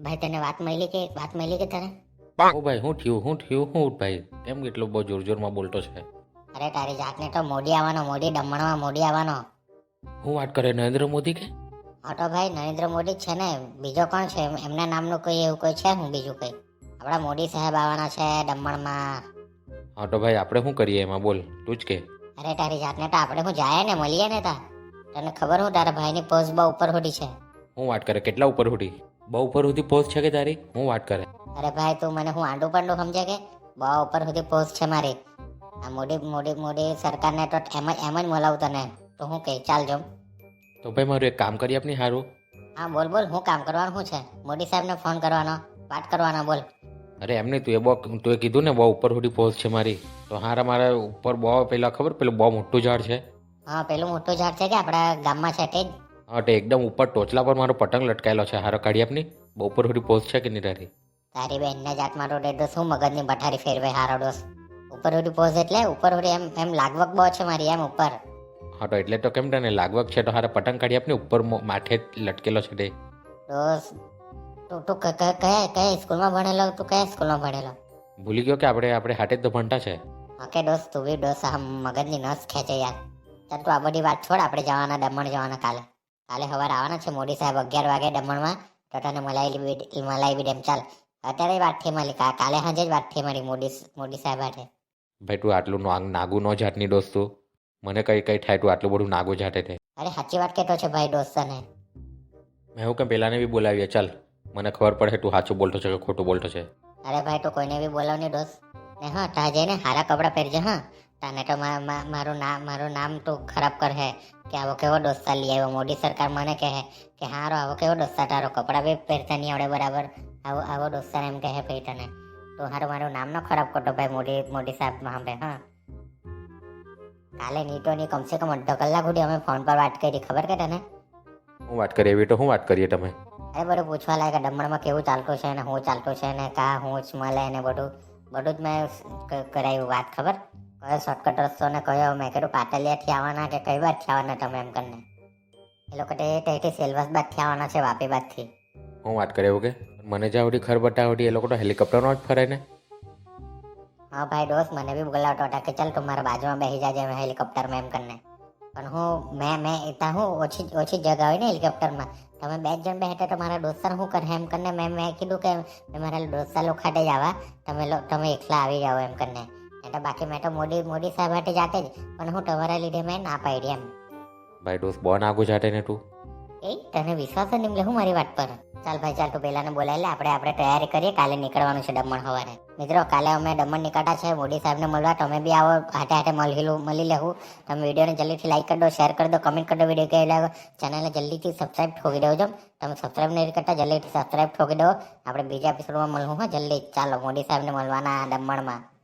ભાઈ તને વાત મળી કે વાત મળી કે તને? ઓ ભાઈ હું થયું હું થયું હું ભાઈ. કેમ એટલો બહુ જોર જોરમાં બોલતો છે? અરે તારી જાતને તો મોડી આવવાનો મોડી દમણમાં મોડી આવવાનો. હું વાત કરે નરેન્દ્ર મોદી કે? હા તો ભાઈ નરેન્દ્ર મોદી છે ને બીજો કોણ છે? એમ- એમના નામનું કોઈ એવું કોઈ છે? હું બીજું કોઈ. આપણા મોદી સાહેબ આવવાના છે દમણમાં. હા તો ભાઈ આપણે શું કરીએ એમાં? બોલ તું જ કે. અરે તારી જાતને તો આપણે હું જાય ને મળીએ ને તા? તને ખબર હું તારા ભાઈની પોસ્ટ બહુ ઉપર હોડી છે? હું વાત કરે કેટલા ઉપર સુધી બહુ ઉપર સુધી પોસ્ટ છે કે તારી? હું વાત કરે. અરે ભાઈ તું મને હું આંડું પાંડું સમજે કે? બહુ ઉપર સુધી પોસ્ટ છે મારી. આ મોડી મોડી મોડી સરકારને તો એમ જ એમ જ બોલાવું તને. તો હું કહે ચાલ જો તો ભાઈ મારું એક કામ કરી આપની સારું હા બોલ બોલ હું કામ કરવાનું શું છે? મોદી સાહેબને ફોન કરવાનો વાત કરવાનો બોલ. અરે એમ નહીં તું એ બહુ તું એ કીધું ને બહુ ઉપર સુધી પોસ્ટ છે મારી. તો હારા મારા ઉપર બહુ પેલા ખબર પેલું બહુ મોટું ઝાડ છે. હા પેલું મોટું ઝાડ છે કે આપણા ગામમાં છે તે જ. હા તો એકદમ ઉપર ટોચલા પર મારો પતંગ લટકાયેલો છે. હારો કાઢી આપની. બપોર સુધી પહોંચશે છે કે નહીં તારી? તારી બેનને જાત મારો ડેડો શું મગજની બઠારી ફેરવે હારો ડોસ. ઉપર સુધી પોઝ એટલે ઉપર સુધી એમ એમ લાગવક બહુ છે મારી એમ ઉપર. હા તો એટલે તો કેમ તને લાગવક છે? તો હારે પતંગ કાઢી આપની. ઉપર માથે લટકેલો છે તે. ડોસ તું તું કયા કયા સ્કૂલમાં ભણેલો? તું કયા સ્કૂલમાં ભણેલો? ભૂલી ગયો કે આપણે આપણે હાટે જ તો ભણતા છે. હા કે દોસ્ત તું બી ડોસ આ મગજની નસ ખેંચે યાર. ચાલ તું આ બધી વાત છોડ આપણે જવાના દમણ જવાના કાલે. કાલે સવારે આવવાના છે મોદી સાહેબ અગિયાર વાગે દમણમાં. તો તને મલાઈ મલાઈ ડેમ ચાલ. અત્યારે વાત થઈ મારી કાલે સાંજે જ વાત થઈ મારી મોદી મોદી સાહેબ હાથે. ભાઈ તું આટલું નાગ- ન જાતની દોસ્તું મને કઈ કઈ થાય તું આટલું બધું નાગું જાતે તે અરે સાચી વાત કેતો છે ભાઈ દોસ્ત તને. મેં હું કેમ પેલાને બી બોલાવીએ? ચાલ મને ખબર પડે તું સાચું બોલતો છે કે ખોટું બોલતો છે. અરે ભાઈ તું કોઈને બી બોલાવ ને દોસ્ત. ને હા ત્યાં જઈને સારા કપડાં પહેરજે હા. તને તો મારું નામ મારું નામ તું ખરાબ કર હે કે આવો કેવો દોસ્તા લઈ આવ્યો? મોદી સરકાર મને કહે કે હારો આવો કેવો દોસ્તા તારો? કપડાં બી પહેરતા નહીં આવડે બરાબર. આવો આવો દોસ્તાર એમ કહે ભાઈ તને. તું હારું મારું નામ ન ખરાબ કરતો ભાઈ મોદી મોદી સાહેબમાં હા. કાલે નહીં તો નહીં કમસે કમ અડધો કલાક સુધી અમે ફોન પર વાત કરી ખબર કે તને? હું વાત કરીએ એવી તો હું વાત કરીએ તમે? અરે બધું પૂછવા લાગે કે દમણમાં કેવું ચાલતું છે ને હું ચાલતું છે ને કા હું જ મળે ને બધું. બધું જ મેં કરાવ્યું કરાયું વાત ખબર? કયો શોર્ટકટ રસ્તો ને કયો? મેં કીધું પાટલિયાથી આવવાના કે કઈ બાજથી આવવાના તમે એમ કરીને. એ લોકો તે ત્યાંથી સેલવાસ બાદથી આવવાના છે વાપી બાદથી. હું વાત કરે એવું કે? મને જ આવડી ખર બતાવડી એ લોકો તો હેલિકોપ્ટરમાં જ ફરે ને. હા ભાઈ દોસ્ત મને બી બોલાવતો હતા કે ચાલ તું મારા બાજુમાં બેસી જાજે મેં હેલિકોપ્ટરમાં એમ કરીને. પણ હું મેં મેં ત્યાં હું ઓછી ઓછી જગા હોય ને હેલિકોપ્ટરમાં તમે બે જ જણ બેઠા તો મારા દોસ્તાર શું કરે એમ કરીને? મેં મેં કીધું કે મારા દોસ્તાર લોકો જ આવા. તમે લો- તમે એકલા આવી જાઓ એમ કરીને. એ તો બાકી મેં તો મોદી મોદી સાહેબ હાટે જાતે જ પણ હું તમારા લીધે મેં ના પાડી એમ. ભાઈ ડોસ બોન નાગું જાતે ને તું? એ તને વિશ્વાસ જ નહીં હું મારી વાત પર. ચાલ ભાઈ ચાલ તું પેલાને બોલાવી લે આપણે આપણે તૈયારી કરીએ કાલે નીકળવાનું છે દમણ સવારે મિત્રો કાલે અમે દમણ નીકળતા છે મોદી સાહેબને મળવા તમે બી આવો હાથે હાટે મળી લો- મળી લેવું તમે વિડીયોને જલ્દીથી લાઈક કરી દો શેર કરી દો કમેન્ટ કરી દો વીડિયો કેવી લાગ્યો ચેનલને જલ્દીથી સબસ્ક્રાઇબ ઠોકી દેજો. તમે સબસ્ક્રાઇબ નહીં કરતા જલ્દીથી સબસ્ક્રાઇબ ઠોકી દો. આપણે બીજા એપિસોડમાં મળવું હા જલ્દી. ચાલો મોદી સાહેબને મળવાના દમણમાં.